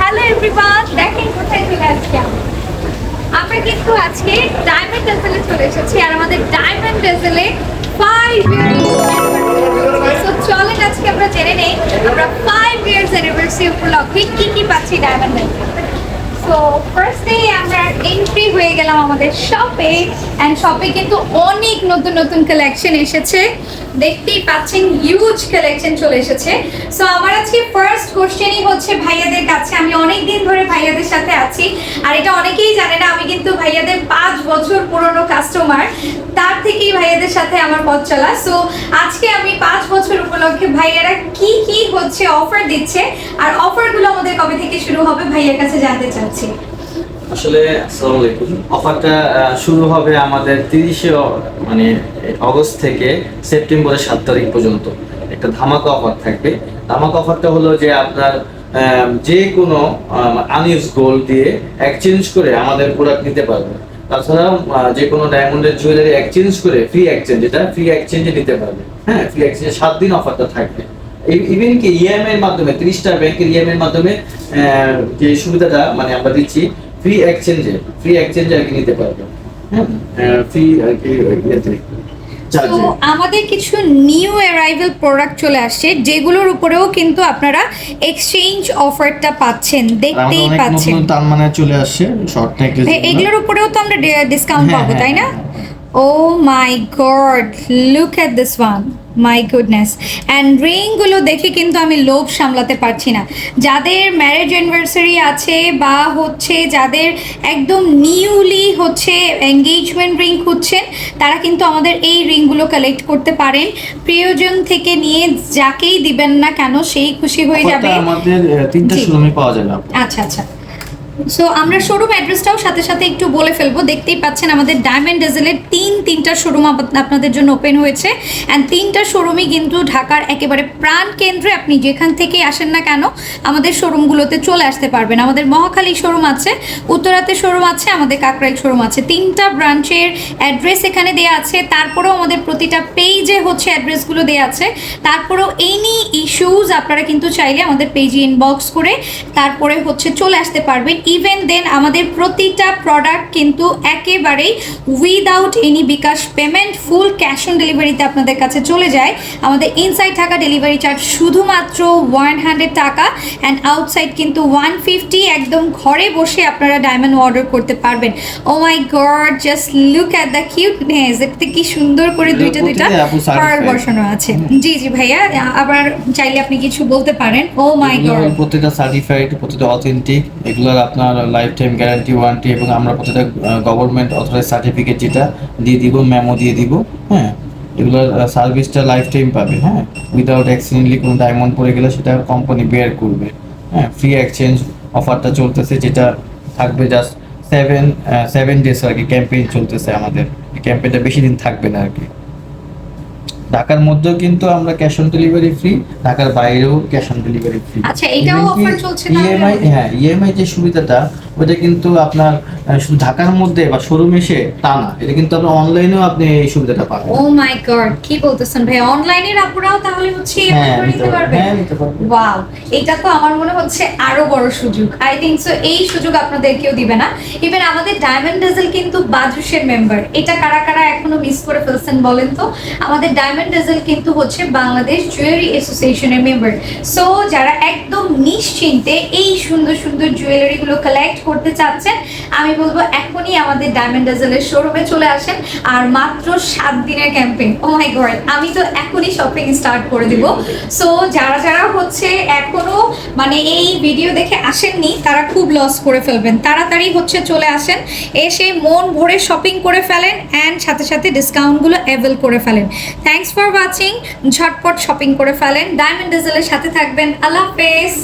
Hello আমরা। কিন্তু আজকে ডায়মন্ড ডেজেলে চলে এসেছি আর আমাদের ডায়মন্ড ডেজেলে ফাইভ চলেন আজকে আমরা জেনে নেই, আমরা ফাইভ ইয়ার্স উপলক্ষে কি কি পাচ্ছি ডায়মন্ড সো ফার্স্টে আমরা এন্ট্রি হয়ে গেলাম আমাদের শপে অ্যান্ড শপে কিন্তু অনেক নতুন নতুন কালেকশন এসেছে। দেখতেই পাচ্ছেন হিউজ কালেকশন চলে এসেছে। সো আমার আজকে ফার্স্ট কোশ্চেনই হচ্ছে ভাইয়াদের কাছে। আমি অনেক দিন ধরে ভাইয়াদের সাথে আছি, আর এটা অনেকেই জানে না, আমি কিন্তু ভাইয়াদের পাঁচ বছর পুরনো কাস্টমার তার থেকেই ভাইয়াদের সাথে আমার পথ চলা। সো আজকে আমি পাঁচ বছর উপলক্ষে ভাইয়ারা কি কি হচ্ছে অফার দিচ্ছে, আর অফারগুলো আমাদের কবে থেকে শুরু হবে ভাইয়ার কাছে জানতে চাচ্ছি। আসলে অফারটা শুরু হবে আমাদের তিরিশে মানে অগস্ট থেকে সেপ্টেম্বরের সাত তারিখ পর্যন্ত। একটা ধামাকা অফার থাকবে। ধামাকা অফারটা হলো যে আপনার যে কোনো আনইউজ গোল্ড দিয়ে এক্সচেঞ্জ করে আমাদের প্রোডাক্ট নিতে পারবে তাছাড়া যে কোনো ডায়মন্ডের জুয়েলারি এক্সচেঞ্জ করে ফ্রি এক্সচেঞ্জ এটা ফ্রি এক্সচেঞ্জে নিতে পারবে হ্যাঁ ফ্রি এক্সচেঞ্জে সাত দিন অফারটা থাকবে। ইভেন কি ইএমআই এর মাধ্যমে, তিরিশটা ব্যাংকের ইএমআই এর মাধ্যমে যে সুবিধাটা মানে আমরা দিচ্ছি ফ্রি এক্সচেঞ্জে ফ্রি এক্সচেঞ্জে আর কি নিতে পারবে। হ্যাঁ? ফ্রি আর কি তো আমাদের কিছু নিউ অ্যারাইভাল প্রোডাক্ট চলে আসছে যেগুলোর উপরেও কিন্তু আপনারা এক্সচেঞ্জ অফারটা পাচ্ছেন দেখতেই পাচ্ছেন। তার মানে চলে আসছে শর্ট নেকলেস হ্যাঁ, এগুলোর উপরেও তো আমরা ডিসকাউন্ট হ্যাঁ, পাবো হ্যাঁ, তাই না? ও my God look at this one my goodness and রিংগুলো দেখে কিন্তু আমি লোভ সামলাতে পারছি না। যাদের ম্যারেজ অ্যানিভার্সারি আছে বা হচ্ছে যাদের একদম নিউলি হচ্ছে এঙ্গেজমেন্ট রিং খুঁজছেন তারা কিন্তু আমাদের এই রিংগুলো কালেক্ট করতে পারেন। প্রিয়জন থেকে নিয়ে যাকেই দিবেন না কেন সেই খুশি হয়ে যাবে। আমাদের তিনটা পাওয়া যাবে। আচ্ছা আচ্ছা। সো আমরা শোরুম অ্যাড্রেসটাও সাথে সাথে একটু বলে ফেলব। দেখতেই পাচ্ছেন আমাদের ডায়মন্ড ডেজেলের তিন, তিনটা শোরুম আপনাদের জন্য ওপেন হয়েছে। অ্যান্ড তিনটা শোরুমই কিন্তু ঢাকার একেবারে প্রাণ কেন্দ্রে। আপনি যেখান থেকে আসেন না কেন, আমাদের শোরুমগুলোতে চলে আসতে পারবেন। আমাদের মহাখালী শোরুম আছে, উত্তরাতে শোরুম আছে, আমাদের কাকরাইল শোরুম আছে। তিনটা ব্রাঞ্চের অ্যাড্রেস এখানে দেওয়া আছে। তারপরেও আমাদের প্রতিটা পেজে হচ্ছে অ্যাড্রেসগুলো দেওয়া আছে। তারপরেও এনি ইস্যুজ আপনারা কিন্তু চাইলে আমাদের পেজে ইনবক্স করে তারপরে হচ্ছে চলে আসতে পারবেন। ইভেন দেন আমাদের প্রতিটা প্রোডাক্ট কিন্তু একেবারেই without any bKash payment full cash on ডেলিভারিতে আপনাদের কাছে চলে যায়। আমাদের ইনসাইড থাকা ডেলিভারি চার্জ শুধুমাত্র ওয়ান হান্ড্রেড টাকা অ্যান্ড আউটসাইড কিন্তু ওয়ান ফিফটি একদম ঘরে বসে আপনারা ডায়মন্ড অর্ডার করতে পারবেন। ও my God just look at the cuteness এতে কি সুন্দর করে দুইটা দুইটা। পার্ল বসানো আছে। জি জি ভাইয়া আবার চাইলে আপনি কিছু বলতে পারেন। ও মাই গড প্রত্যেকটা সার্টিফাইড প্রত্যেকটা অথেন্টিক এগুলোর আপনার লাইফ টাইম গ্যারান্টি ওয়ারেন্টি এবং আমরা প্রত্যেকটা গভর্নমেন্ট অথরাইজ সার্টিফিকেট যেটা দিয়ে দিব মেমো দিয়ে দিব হ্যাঁ? এগুলোর সার্ভিসটা লাইফ টাইম পাবে হ্যাঁ? উইদাউট অ্যাক্সিডেন্টলি কোনো ডায়মন্ড পড়ে গেলে সেটা কোম্পানি বেয়ার করবে হ্যাঁ? ফ্রি এক্সচেঞ্জ অফারটা চলতেছে যেটা থাকবে জাস্ট সেভেন সেভেন ডেজ আর কি ক্যাম্পেইন চলতেছে আমাদের। ক্যাম্পেইনটা বেশি দিন থাকবে না আর কি ঢাকার মধ্যেও কিন্তু আমরা ক্যাশ অন ডেলিভারি ফ্রি ঢাকার বাইরেও ক্যাশ অন ডেলিভারি ফ্রি আচ্ছা, এটাও অফার চলছে না ইএমআই হ্যাঁ ইএমআই যে সুবিধাটা ওটা কিন্তু আপনার শুধু ঢাকার মধ্যে বা শোরুম এসে তা না এটা কিন্তু আপনার অনলাইনেও আপনি এই সুবিধাটা পাবেন। ও মাই গড কি বলতেছেন ভাই? অনলাইনে আপুরাও তাহলে হচ্ছে হ্যাঁ নিতে পারবেন পারবে। হ্যাঁ ওয়াও এটা তো আমার মনে হচ্ছে আরও বড় সুযোগ। আই থিংক সো এই সুযোগ আপনাদের কেউ দিবে না। ইভেন আমাদের ডায়মন্ড ডেজেল কিন্তু বাজুসের মেম্বার এটা কারা কারা এখনও মিস করে ফেলছেন বলেন তো? আমাদের ডায়মন্ড ডেজেল কিন্তু হচ্ছে বাংলাদেশ জুয়েলারি অ্যাসোসিয়েশনের মেম্বার সো যারা একদম নিশ্চিন্তে এই সুন্দর সুন্দর জুয়েলারি গুলো কালেক্ট করতে চাচ্ছেন, আমি বলব এখনই আমাদের ডায়মন্ড ডেজেলের শোরুমে চলে আসেন। আর মাত্র সাত দিনের ক্যাম্পেইন ও মাই গড আমি তো এখনই শপিং স্টার্ট করে দিব। সো যারা যারা হচ্ছে এখনও মানে এই ভিডিও দেখে আসেননি, তারা খুব লস করে ফেলবেন। তাড়াতাড়ি হচ্ছে চলে আসেন, এসে মন ভরে শপিং করে ফেলেন অ্যান্ড সাথে সাথে ডিসকাউন্টগুলো অ্যাভেল করে ফেলেন। থ্যাঙ্কস ফর ওয়াচিং ঝটপট শপিং করে ফেলেন। ডায়মন্ড ডিজেলের সাথে থাকবেন। আল্লাহ হাফেজ।